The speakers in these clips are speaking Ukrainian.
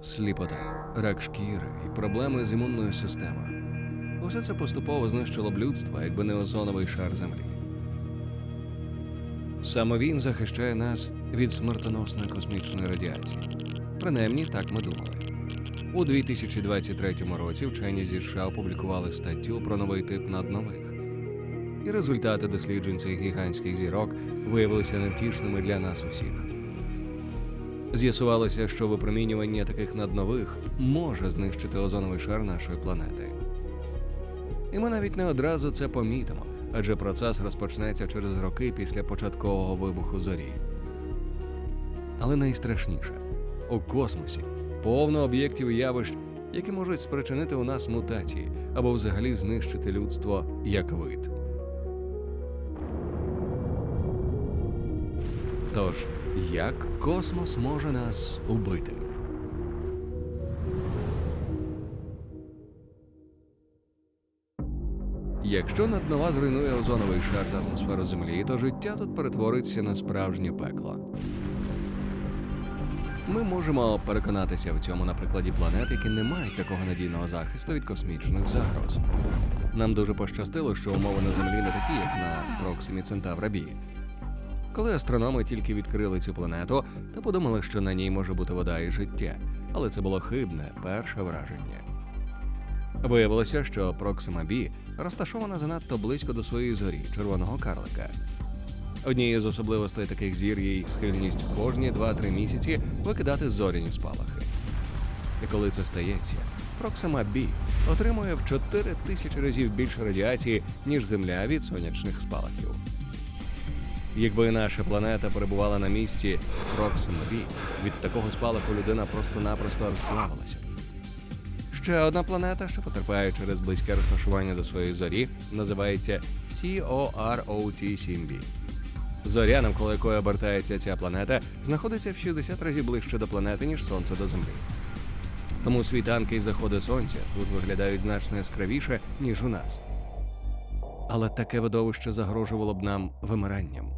сліпота, рак шкіри і проблеми з імунною системою. Усе це поступово знищило б людство, якби не озоновий шар Землі. Саме він захищає нас від смертоносної космічної радіації. Принаймні, так ми думали. У 2023 році вчені зі США опублікували статтю про новий тип наднових. І результати досліджень цих гігантських зірок виявилися невтішними для нас усіх. З'ясувалося, що випромінювання таких наднових може знищити озоновий шар нашої планети. І ми навіть не одразу це помітимо, адже процес розпочнеться через роки після початкового вибуху зорі. Але найстрашніше у космосі повно об'єктів і явищ, які можуть спричинити у нас мутації або взагалі знищити людство як вид. Тож, як космос може нас убити? Якщо наднова зруйнує озоновий шар та атмосферу Землі, то життя тут перетвориться на справжнє пекло. Ми можемо переконатися в цьому на прикладі планет, які не мають такого надійного захисту від космічних загроз. Нам дуже пощастило, що умови на Землі не такі, як на Проксимі Центавра Бі. Коли астрономи тільки відкрили цю планету, то подумали, що на ній може бути вода і життя, але це було хибне перше враження. Виявилося, що Проксима Бі розташована занадто близько до своєї зорі червоного карлика. Однією з особливостей таких зір є схильність кожні 2-3 місяці викидати зоряні спалахи. І коли це стається, Проксима Бі отримує в 4 тисячі разів більше радіації, ніж Земля від сонячних спалахів. Якби наша планета перебувала на місці Проксима від такого спалаху людина просто-напросто розплавилася. Ще одна планета, що потерпає через близьке розташування до своєї зорі, називається COROT-7b. Зоря, навколо якої обертається ця планета, знаходиться в 60 разів ближче до планети, ніж Сонце до Землі. Тому світанки і заходи сонця тут виглядають значно яскравіше, ніж у нас. Але таке видовище загрожувало б нам вимиранням.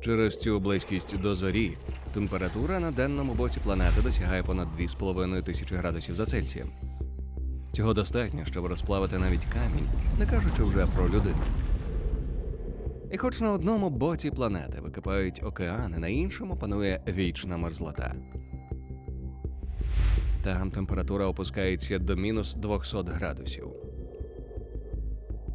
Через цю близькість до зорі температура на денному боці планети досягає понад 2,5 тисячі градусів за Цельсієм. Цього достатньо, щоб розплавити навіть камінь, не кажучи вже про людину. І хоч на одному боці планети википають океани, на іншому панує вічна мерзлота. Там температура опускається до мінус 200 градусів.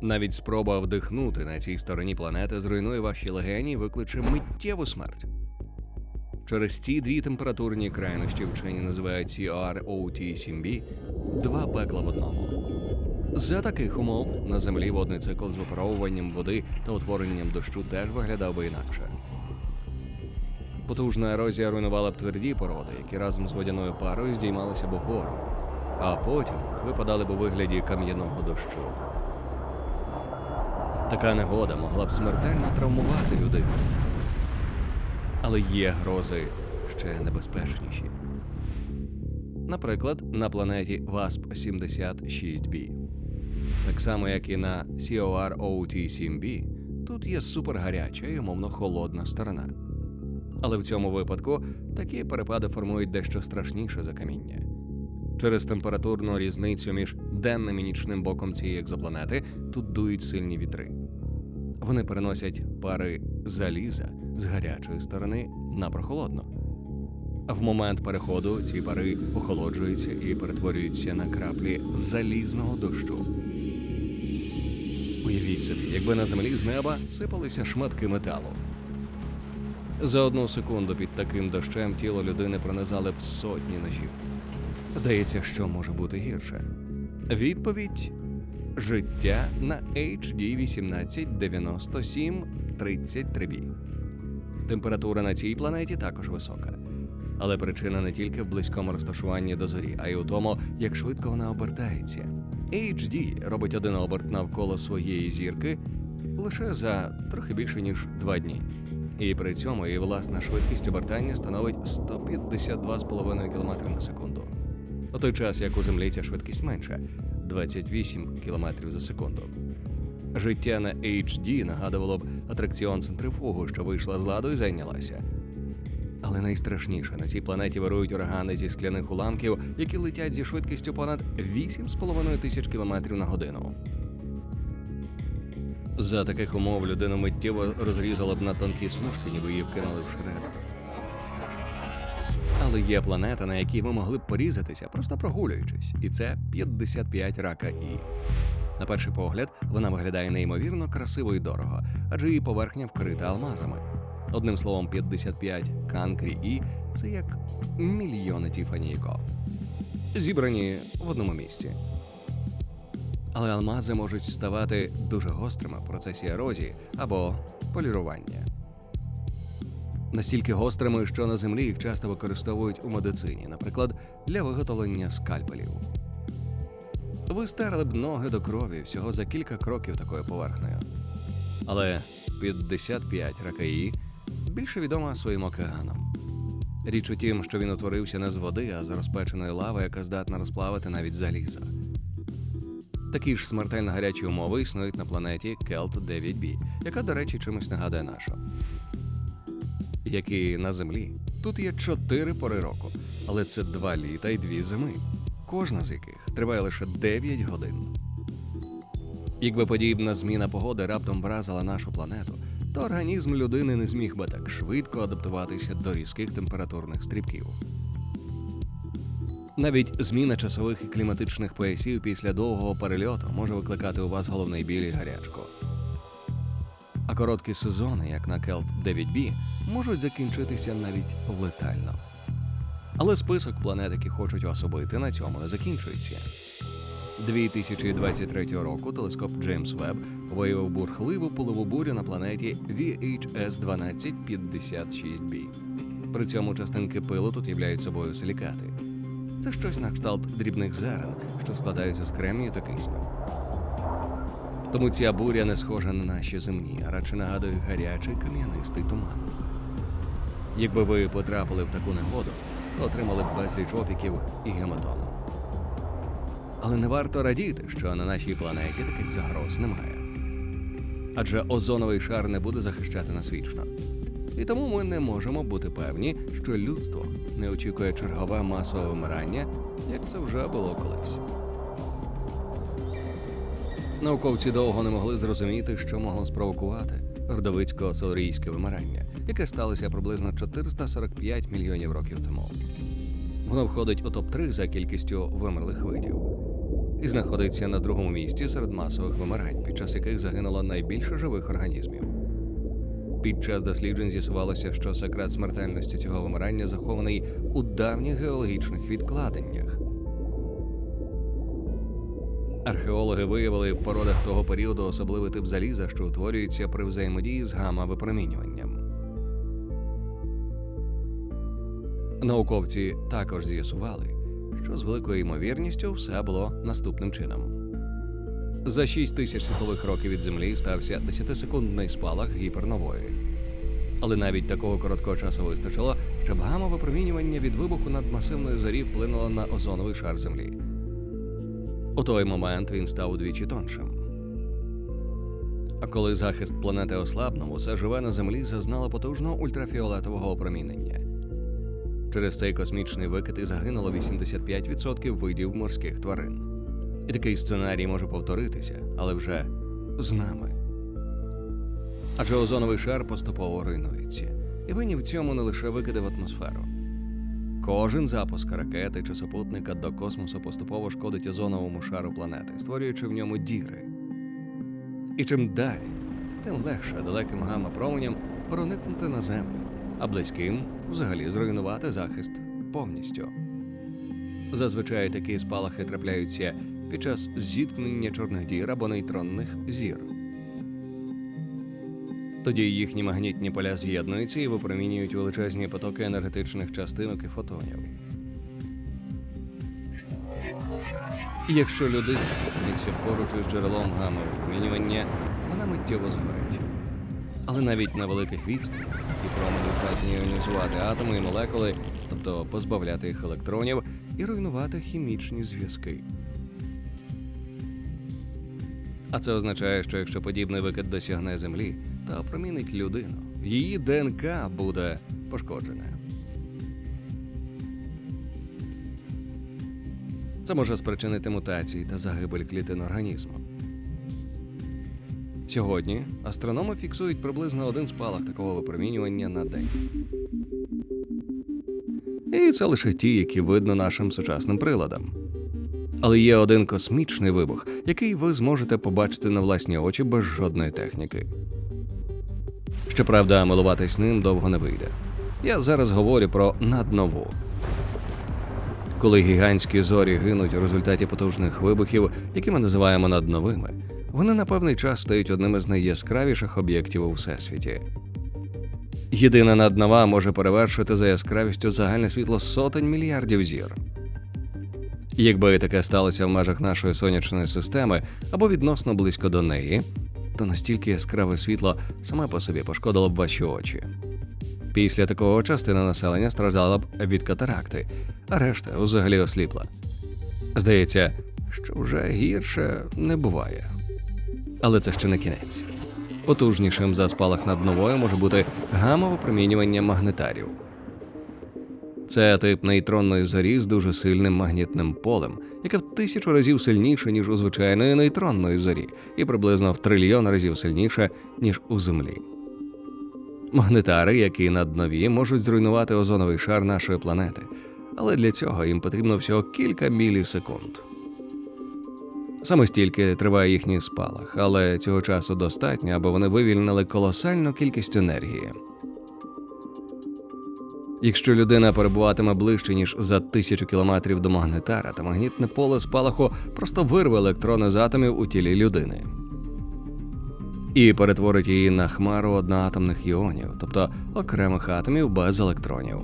Навіть спроба вдихнути на цій стороні планети зруйнує ваші легені і викличе миттєву смерть. Через ці дві температурні крайності вчені називають CROT-7b два пекла в одному. За таких умов на землі водний цикл з випаровуванням води та утворенням дощу теж виглядав би інакше. Потужна ерозія руйнувала б тверді породи, які разом з водяною парою здіймалися б угору, а потім випадали б у вигляді кам'яного дощу. Така негода могла б смертельно травмувати людину. Але є грози ще небезпечніші. Наприклад, на планеті WASP-76b. Так само, як і на COR-OT-7b, тут є супергаряча і умовно холодна сторона. Але в цьому випадку такі перепади формують дещо страшніше за каміння. Через температурну різницю між денним і нічним боком цієї екзопланети тут дують сильні вітри. Вони переносять пари заліза з гарячої сторони на прохолодну. В момент переходу ці пари охолоджуються і перетворюються на краплі залізного дощу. Уявіть собі, якби на землі з неба сипалися шматки металу. За одну секунду під таким дощем тіло людини пронизали б сотні ножів. Здається, що може бути гірше. Відповідь життя на HD 1897 33B. Температура на цій планеті також висока. Але причина не тільки в близькому розташуванні до зорі, а й у тому, як швидко вона обертається. HD робить один оберт навколо своєї зірки лише за трохи більше ніж два дні. І при цьому її власна швидкість обертання становить 152,5 км на секунду. У той час, як у землі ця швидкість менша 28 км за секунду. Життя на HD нагадувало б атракціон центрифугу, що вийшла з ладу і зайнялася. Але найстрашніше на цій планеті вирують урагани зі скляних уламків, які летять зі швидкістю понад 8,5 тисяч кілометрів на годину. За таких умов людину миттєво розрізала б на тонкі смужки, ніби її вкинули в шред. Але є планета, на якій ми могли б порізатися, просто прогулюючись, і це 55 рака І. На перший погляд, вона виглядає неймовірно красиво і дорого, адже її поверхня вкрита алмазами. Одним словом, 55 канкрі І це як мільйони Тіфаніко. Зібрані в одному місці. Але алмази можуть ставати дуже гострими в процесі ерозії або полірування. Настільки гострими, що на землі їх часто використовують у медицині, наприклад, для виготовлення скальпелів. Ви стерли б ноги до крові всього за кілька кроків такою поверхнею. Але 55 ракаї більше відома своїм океаном. Річ у тім, що він утворився не з води, а з розпеченої лави, яка здатна розплавити навіть залізо. Такі ж смертельно гарячі умови існують на планеті Келт 9b, яка, до речі, чимось нагадує нашу. Як і на землі, тут є чотири пори року, але це два літа і дві зими, кожна з яких триває лише 9 годин. Якби подібна зміна погоди раптом вразила нашу планету, то організм людини не зміг би так швидко адаптуватися до різких температурних стрибків. Навіть зміна часових і кліматичних поясів після довгого перельоту може викликати у вас головний біль і гарячку. А короткі сезони, як на Келт 9B, можуть закінчитися навіть летально. Але список планет, які хочуть вас убити, на цьому не закінчується. 2023 року телескоп Джеймс Веб виявив бурхливу пилову бурю на планеті VHS 1256b. При цьому частинки пилу тут являють собою силікати. Це щось на кшталт дрібних зерен, що складаються з кремнію та кисню. Тому ця буря не схожа на наші земні, а радше нагадує гарячий кам'янистий туман. Якби ви потрапили в таку негоду, то отримали б безліч опіків і гематом. Але не варто радіти, що на нашій планеті таких загроз немає. Адже озоновий шар не буде захищати нас вічно. І тому ми не можемо бути певні, що людство не очікує чергове масове вимирання, як це вже було колись. Науковці довго не могли зрозуміти, що могло спровокувати родовицько-солорійське вимирання, яке сталося приблизно 445 мільйонів років тому. Воно входить у топ-3 за кількістю вимерлих видів і знаходиться на другому місці серед масових вимирань, під час яких загинуло найбільше живих організмів. Під час досліджень з'ясувалося, що секрет смертельності цього вимирання захований у давніх геологічних відкладеннях. Археологи виявили в породах того періоду особливий тип заліза, що утворюється при взаємодії з гамма-випромінюванням. Науковці також з'ясували, що з великою ймовірністю все було наступним чином. За 6 тисяч світлових років від Землі стався 10-секундний спалах гіпернової. Але навіть такого короткого часу вистачило, щоб гамма-випромінювання від вибуху надмасивної зорі вплинуло на озоновий шар Землі. У той момент він став удвічі тоншим. А коли захист планети ослабнув, усе живе на землі зазнало потужного ультрафіолетового опромінення. Через цей космічний викид і загинуло 85% видів морських тварин. І такий сценарій може повторитися, але вже з нами. Адже озоновий шар поступово руйнується, і винні в цьому не лише викиди в атмосферу. Кожен запуск ракети чи супутника до космосу поступово шкодить озоновому шару планети, створюючи в ньому діри. І чим далі, тим легше далеким гамма-променям проникнути на землю, а близьким взагалі зруйнувати захист повністю. Зазвичай такі спалахи трапляються під час зіткнення чорних дір або нейтронних зір. Тоді їхні магнітні поля з'єднуються і випромінюють величезні потоки енергетичних частинок і фотонів. Якщо людина опиниться поруч із джерелом гамма-випромінювання, вона миттєво згорить. Але навіть на великих відстанях ті промені здатні іонізувати атоми і молекули, тобто позбавляти їх електронів і руйнувати хімічні зв'язки. А це означає, що якщо подібний викид досягне землі та опромінить людину. Її ДНК буде пошкоджене. Це може спричинити мутації та загибель клітин організму. Сьогодні астрономи фіксують приблизно один спалах такого випромінювання на день. І це лише ті, які видно нашим сучасним приладам. Але є один космічний вибух, який ви зможете побачити на власні очі без жодної техніки. Щоправда, милуватись ним довго не вийде. Я зараз говорю про наднову. Коли гігантські зорі гинуть у результаті потужних вибухів, які ми називаємо надновими, вони на певний час стають одним із найяскравіших об'єктів у всесвіті. Єдина наднова може перевершити за яскравістю загальне світло сотень мільярдів зір. Якби таке сталося в межах нашої сонячної системи або відносно близько до неї, то настільки яскраве світло саме по собі пошкодило б ваші очі. Після такого частина населення страждала б від катаракти, а решта взагалі осліпла. Здається, що вже гірше не буває. Але це ще не кінець. Потужнішим за спалах над новою може бути гамма-випромінювання магнетарів. Це тип нейтронної зорі з дуже сильним магнітним полем, яке в тисячу разів сильніше, ніж у звичайної нейтронної зорі, і приблизно в трильйон разів сильніше, ніж у Землі. Магнетари, які наднові, можуть зруйнувати озоновий шар нашої планети, але для цього їм потрібно всього кілька мілісекунд. Саме стільки триває їхній спалах, але цього часу достатньо, аби вони вивільнили колосальну кількість енергії. Якщо людина перебуватиме ближче ніж за тисячу кілометрів до магнетара, то магнітне поле спалаху просто вирве електрони з атомів у тілі людини і перетворить її на хмару одноатомних іонів, тобто окремих атомів без електронів.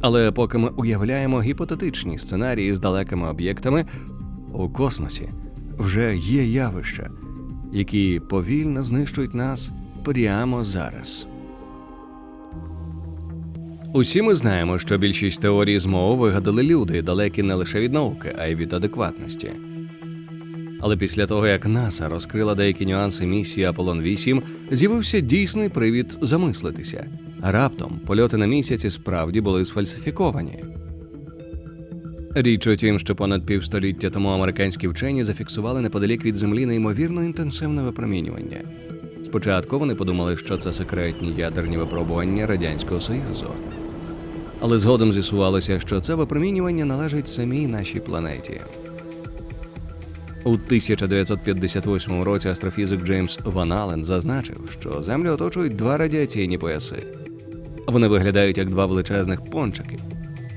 Але поки ми уявляємо гіпотетичні сценарії з далекими об'єктами, у космосі вже є явища, які повільно знищують нас прямо зараз. Усі ми знаємо, що більшість теорій змови вигадали люди, далекі не лише від науки, а й від адекватності. Але після того, як НАСА розкрила деякі нюанси місії Аполлон 8, з'явився дійсний привід замислитися. Раптом польоти на місяці справді були сфальсифіковані. Річ у тім, що понад півстоліття тому американські вчені зафіксували неподалік від землі неймовірно інтенсивне випромінювання. Спочатку вони подумали, що це секретні ядерні випробування Радянського Союзу. Але згодом з'ясувалося, що це випромінювання належить самій нашій планеті. У 1958 році астрофізик Джеймс Ван Аллен зазначив, що Землю оточують два радіаційні пояси. Вони виглядають як два величезних пончики,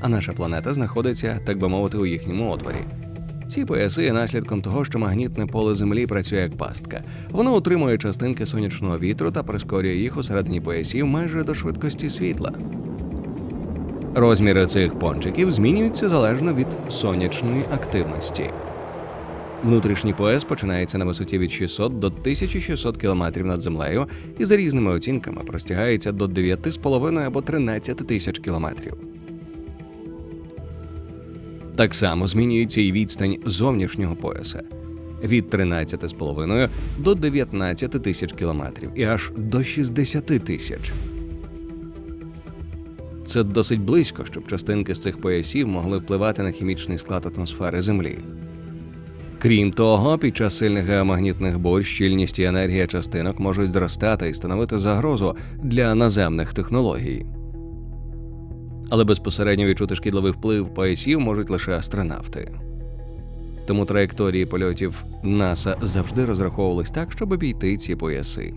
а наша планета знаходиться, так би мовити, у їхньому отворі. Ці пояси є наслідком того, що магнітне поле Землі працює як пастка. Воно утримує частинки сонячного вітру та прискорює їх у середині поясів майже до швидкості світла. Розміри цих пончиків змінюються залежно від сонячної активності. Внутрішній пояс починається на висоті від 600 до 1600 км над землею і за різними оцінками простягається до 9,5 або 13 тисяч кілометрів. Так само змінюється і відстань зовнішнього пояса від 13,5 до 19 тисяч кілометрів і аж до 60 тисяч. Це досить близько, щоб частинки з цих поясів могли впливати на хімічний склад атмосфери Землі. Крім того, під час сильних геомагнітних бурь щільність і енергія частинок можуть зростати і становити загрозу для наземних технологій. Але безпосередньо відчути шкідливий вплив поясів можуть лише астронавти. Тому траєкторії польотів НАСА завжди розраховувались так, щоб обійти ці пояси.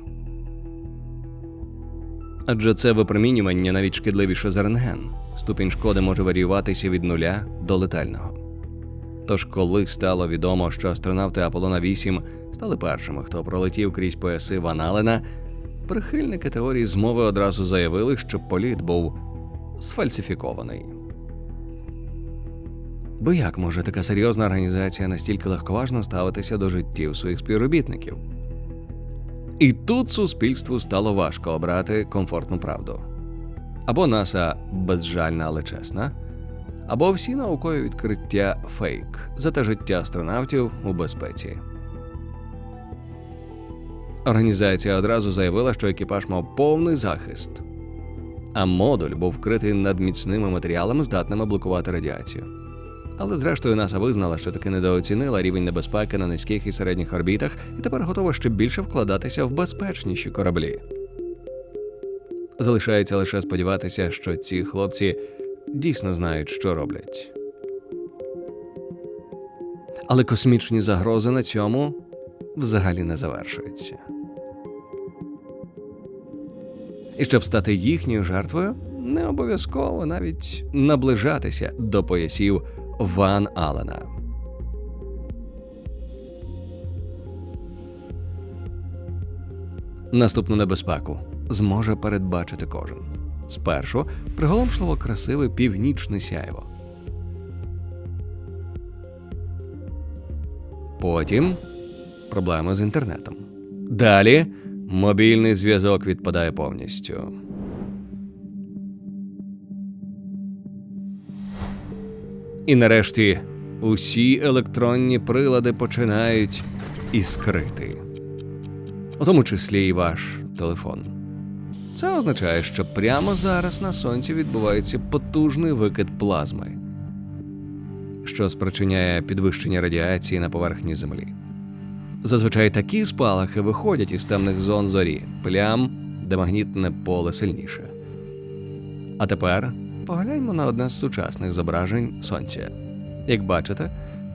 Адже це випромінювання навіть шкідливіше за рентген. Ступінь шкоди може варіюватися від нуля до летального. Тож, коли стало відомо, що астронавти Аполлона 8 стали першими, хто пролетів крізь пояси Ван Алена, прихильники теорії змови одразу заявили, що політ був сфальсифікований. Бо як може така серйозна організація настільки легковажно ставитися до життів своїх співробітників? І тут суспільству стало важко обрати комфортну правду. Або НАСА безжальна, але чесна, або всі наукові відкриття фейк, зате життя астронавтів у безпеці. Організація одразу заявила, що екіпаж мав повний захист, а модуль був вкритий надміцними матеріалами, здатними блокувати радіацію. Але зрештою НАСА визнала, що таки недооцінила рівень небезпеки на низьких і середніх орбітах, і тепер готова ще більше вкладатися в безпечніші кораблі. Залишається лише сподіватися, що ці хлопці дійсно знають, що роблять. Але космічні загрози на цьому взагалі не завершуються. І щоб стати їхньою жертвою, не обов'язково навіть наближатися до поясів Ван Алена. Наступну небезпеку зможе передбачити кожен. Спершу приголомшливо красиве північне сяйво. Потім проблеми з інтернетом. Далі мобільний зв'язок відпадає повністю. І нарешті усі електронні прилади починають іскрити, у тому числі і ваш телефон. Це означає, що прямо зараз на сонці відбувається потужний викид плазми, що спричиняє підвищення радіації на поверхні Землі. Зазвичай такі спалахи виходять із темних зон зорі, плям, де магнітне поле сильніше. А тепер погляньмо на одне з сучасних зображень сонця. Як бачите,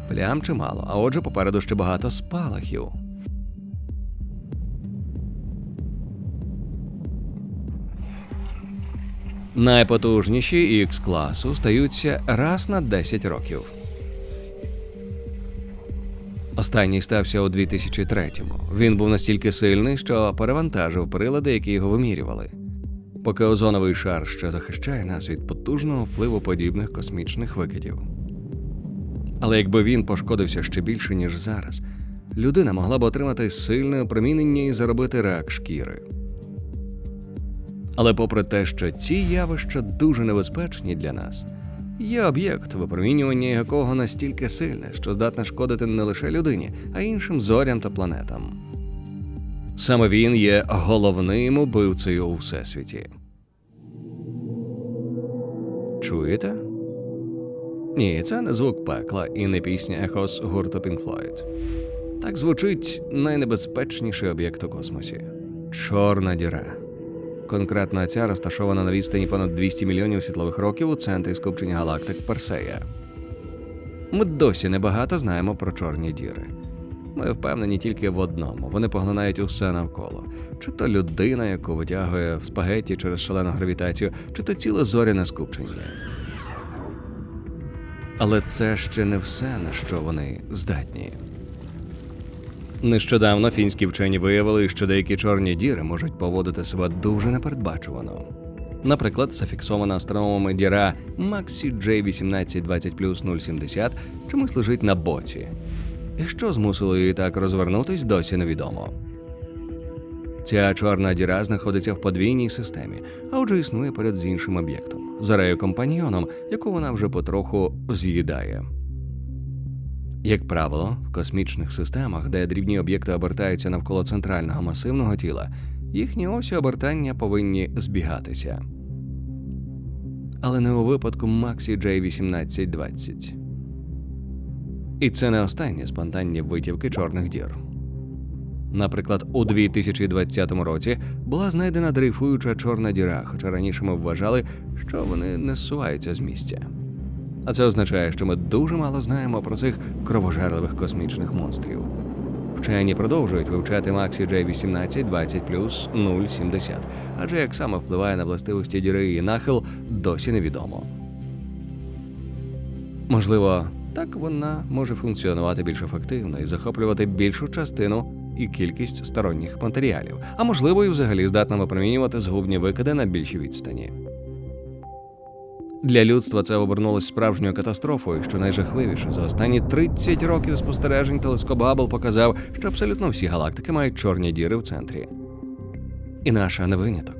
плям чимало, а отже, попереду ще багато спалахів. Найпотужніші х класу стаються раз на 10 років. Останній стався у 2003-му. Він був настільки сильний, що перевантажив прилади, які його вимірювали. Поки озоновий шар ще захищає нас від потужного впливу подібних космічних викидів. Але якби він пошкодився ще більше, ніж зараз, людина могла б отримати сильне опромінення і заробити рак шкіри. Але попри те, що ці явища дуже небезпечні для нас, є об'єкт, випромінювання якого настільки сильне, що здатне шкодити не лише людині, а й іншим зорям та планетам. Саме він є головним убивцею у всесвіті. Чуєте? Ні, це не звук пекла і не пісня Ехос гурту Pink Floyd. Так звучить найнебезпечніший об'єкт у космосі чорна діра. Конкретно ця розташована на відстані понад 200 мільйонів світлових років у центрі скупчення галактик Персея. Ми досі небагато знаємо про чорні діри. Ми впевнені тільки в одному: вони поглинають усе навколо. Чи то людина, яку витягує в спагетті через шалену гравітацію, чи то ціле зоряне скупчення. Але це ще не все, на що вони здатні. Нещодавно фінські вчені виявили, що деякі чорні діри можуть поводити себе дуже непередбачувано. Наприклад, зафіксована астрономами діра Maxi J1820 070 чомусь лежить на боці. Що змусило її так розвернутись, досі невідомо. Ця чорна діра знаходиться в подвійній системі, а отже існує поряд з іншим об'єктом зарею компаньйоном, яку вона вже потроху з'їдає. Як правило, в космічних системах, де дрібні об'єкти обертаються навколо центрального масивного тіла, їхні осі обертання повинні збігатися. Але не у випадку Maxi J1820. І це не останні спонтанні витівки чорних дір. Наприклад, у 2020 році була знайдена дрейфуюча чорна діра, хоча раніше ми вважали, що вони не зсуваються з місця. А це означає, що ми дуже мало знаємо про цих кровожерливих космічних монстрів. Вчені продовжують вивчати Maxi J18 20 070, адже як саме впливає на властивості діри і нахил, досі невідомо. Можливо, так вона може функціонувати більш ефективно і захоплювати більшу частину і кількість сторонніх матеріалів, а можливо, і взагалі здатна випромінювати згубні викиди на більшій відстані. Для людства це обернулось справжньою катастрофою, що найжахливіше за останні 30 років спостережень телескоп Габл показав, що абсолютно всі галактики мають чорні діри в центрі. І наша не виняток.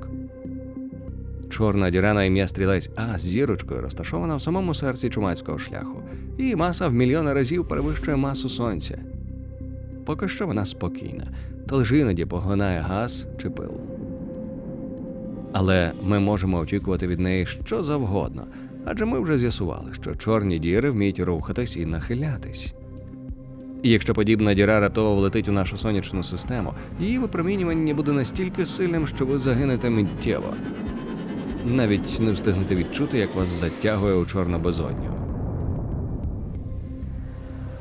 Чорна діра на ім'я стрілець А з зірочкою розташована в самому серці чумацького шляху. Її маса в мільйони разів перевищує масу сонця. Поки що вона спокійна, та лише іноді поглинає газ чи пил. Але ми можемо очікувати від неї що завгодно, Адже ми вже з'ясували, що чорні діри вміють рухатись і нахилятись. І якщо подібна діра раптово влетить у нашу сонячну систему, її випромінювання буде настільки сильним, що ви загинете миттєво. Навіть не встигнете відчути, як вас затягує у чорну безодню.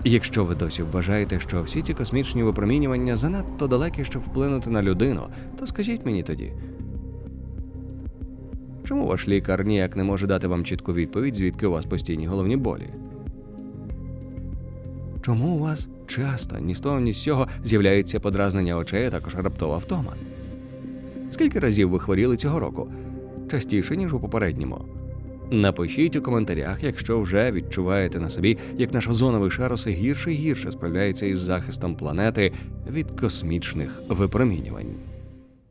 Якщо ви досі вважаєте, що всі ці космічні випромінювання занадто далекі, щоб вплинути на людину, то скажіть мені тоді. Чому ваш лікар ніяк не може дати вам чітку відповідь, звідки у вас постійні головні болі? Чому у вас часто ні з того, ні з сього з'являється подразнення очей, а також раптова втома? Скільки разів ви хворіли цього року? Частіше, ніж у попередньому. Напишіть у коментарях, якщо вже відчуваєте на собі, як наш озоновий шар усе гірше і гірше справляється із захистом планети від космічних випромінювань.